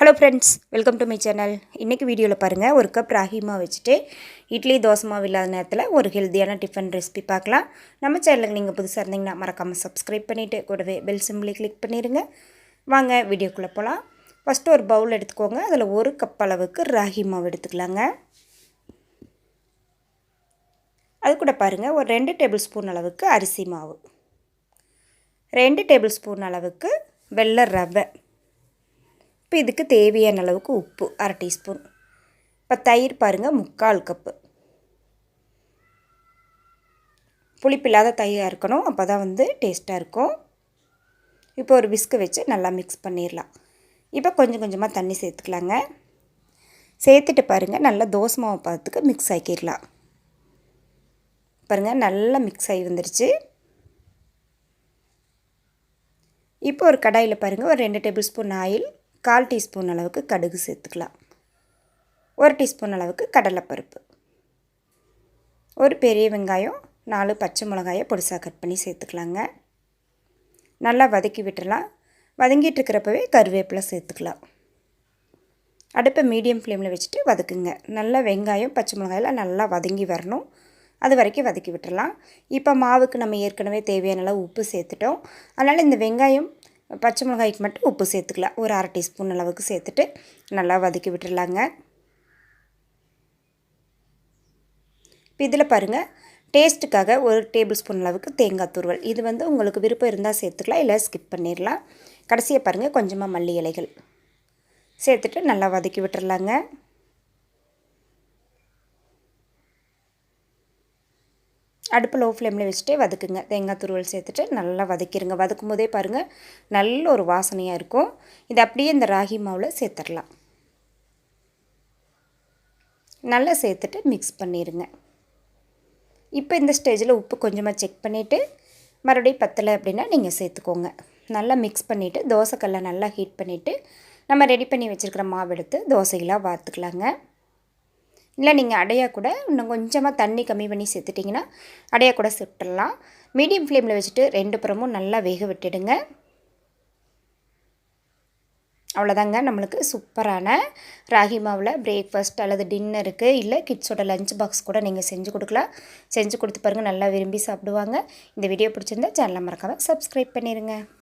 Hello friends welcome to my channel இன்றைக்கி வீடியோவில் பாருங்கள் ஒரு கப் ராகிமா வச்சுட்டு இட்லி தோசை மாவு இல்லாத நேரத்தில் ஒரு ஹெல்த்தியான டிஃபன் ரெசிபி பார்க்கலாம். நம்ம சேனலுக்கு நீங்கள் புதுசாக இருந்தீங்கன்னா மறக்காமல் சப்ஸ்கிரைப் பண்ணிவிட்டு கூடவே பெல் சிம்பிளை கிளிக் பண்ணிடுங்க வாங்க வீடியோக்குள்ளே போகலாம் ஃபஸ்ட்டு ஒரு பவுல் எடுத்துக்கோங்க. அதில் ஒரு கப் அளவுக்கு ராகி மாவு எடுத்துக்கலாங்க. அது கூட பாருங்கள் ஒரு ரெண்டு டேபிள் ஸ்பூன் அளவுக்கு அரிசி மாவு. ரெண்டு டேபிள் ஸ்பூன் அளவுக்கு வெள்ளை ரவை. இப்போ இதுக்கு தேவையான அளவுக்கு உப்பு அரை டீஸ்பூன். இப்போ தயிர் பாருங்கள் முக்கால் கப்பு. புளிப்பில்லாத தயிராக இருக்கணும் அப்போ தான் வந்து டேஸ்ட்டாக இருக்கும். இப்போ ஒரு விஸ்கு வச்சு நல்லா மிக்ஸ் பண்ணிடலாம் இப்போ கொஞ்சம் கொஞ்சமாக தண்ணி சேர்த்துக்கலாங்க. சேர்த்துட்டு பாருங்கள் நல்லா தோசை மாவு பார்த்துக்கு மிக்ஸ் ஆக்கிடலாம் பாருங்கள் நல்லா மிக்ஸ் ஆகி வந்துருச்சு. இப்போ ஒரு கடாயில் பாருங்கள் ஒரு ரெண்டு டேபிள் ஸ்பூன் ஆயில் கால் டீஸ்பூன் அளவுக்கு கடுகு சேர்த்துக்கலாம். ஒரு டீஸ்பூன் அளவுக்கு கடலைப்பருப்பு. ஒரு பெரிய வெங்காயம் நாலு பச்சை மிளகாயை பொடிசாக கட் பண்ணி சேர்த்துக்கலாங்க. நல்லா வதக்கி விட்டுடலாம் வதங்கிட்டு இருக்கிறப்பவே கருவேப்பிலை சேர்த்துக்கலாம். அடுப்பை மீடியம் ஃப்ளேமில் வச்சுட்டு வதக்குங்க. நல்லா வெங்காயம் பச்சை மிளகாயெல்லாம் நல்லா வதங்கி வரணும். அது வரைக்கும் வதக்கி விட்டுடலாம் இப்போ மாவுக்கு நம்ம ஏற்கனவே தேவையான அளவு உப்பு சேர்த்துட்டோம். அதனால் இந்த வெங்காயம் பச்சை மிளகாய்க்கு மட்டும் உப்பு சேர்த்துக்கலாம். ஒரு அரை டீஸ்பூன் அளவுக்கு சேர்த்துட்டு நல்லா வதக்கி விட்டுடலாங்க. இப்போ இதில் பாருங்கள் டேஸ்ட்டுக்காக ஒரு டேபிள் ஸ்பூன் அளவுக்கு தேங்காய் துருவல். இது வந்து உங்களுக்கு விருப்பம் இருந்தால் சேர்த்துக்கலாம் இல்லை ஸ்கிப் பண்ணிடலாம். கடைசியாக பாருங்கள் கொஞ்சமாக மல்லி இலைகள். சேர்த்துட்டு நல்லா வதக்கி விட்டுடலாங்க. அடுப்பு லோ ஃப்ளேமில் வச்சுட்டே வதக்குங்க. தேங்காய் துருவல் சேர்த்துட்டு நல்லா வதக்கிடுங்க வதக்கும் போதே பாருங்கள் நல்ல ஒரு வாசனையாக இருக்கும். இது அப்படியே இந்த ராகி மாவில் சேர்த்துடலாம். நல்லா சேர்த்துட்டு மிக்ஸ் பண்ணிடுங்க இப்போ இந்த ஸ்டேஜில் உப்பு கொஞ்சமாக செக் பண்ணிவிட்டு மறுபடியும் பத்தலை அப்படின்னா நீங்கள் சேர்த்துக்கோங்க. நல்லா மிக்ஸ் பண்ணிவிட்டு தோசைக்கல்லை நல்லா ஹீட் பண்ணிவிட்டு நம்ம ரெடி பண்ணி வச்சுருக்கிற மாவு எடுத்து தோசைகளாக வார்த்துக்கலாங்க இல்லை நீங்கள் அடையாக கூட இன்னும் கொஞ்சமாக தண்ணி கம்மி பண்ணி சேர்த்துட்டிங்கன்னா அடையாக கூட சுட்டுடலாம். மீடியம் ஃப்ளேமில் வச்சுட்டு ரெண்டு புறமும் நல்லா வேக விட்டுடுங்க. அவ்வளோதாங்க நம்மளுக்கு சூப்பரான ராகி மாவில் பிரேக்ஃபாஸ்ட் அல்லது டின்னருக்கு இல்லை கிட்ஸோட லஞ்ச் பாக்ஸ் கூட நீங்கள் செஞ்சு கொடுக்கலாம். செஞ்சு கொடுத்து பாருங்கள் நல்லா விரும்பி சாப்பிடுவாங்க. இந்த வீடியோ பிடிச்சிருந்தா சேனலை மறக்காமல் சப்ஸ்கிரைப் பண்ணிடுங்க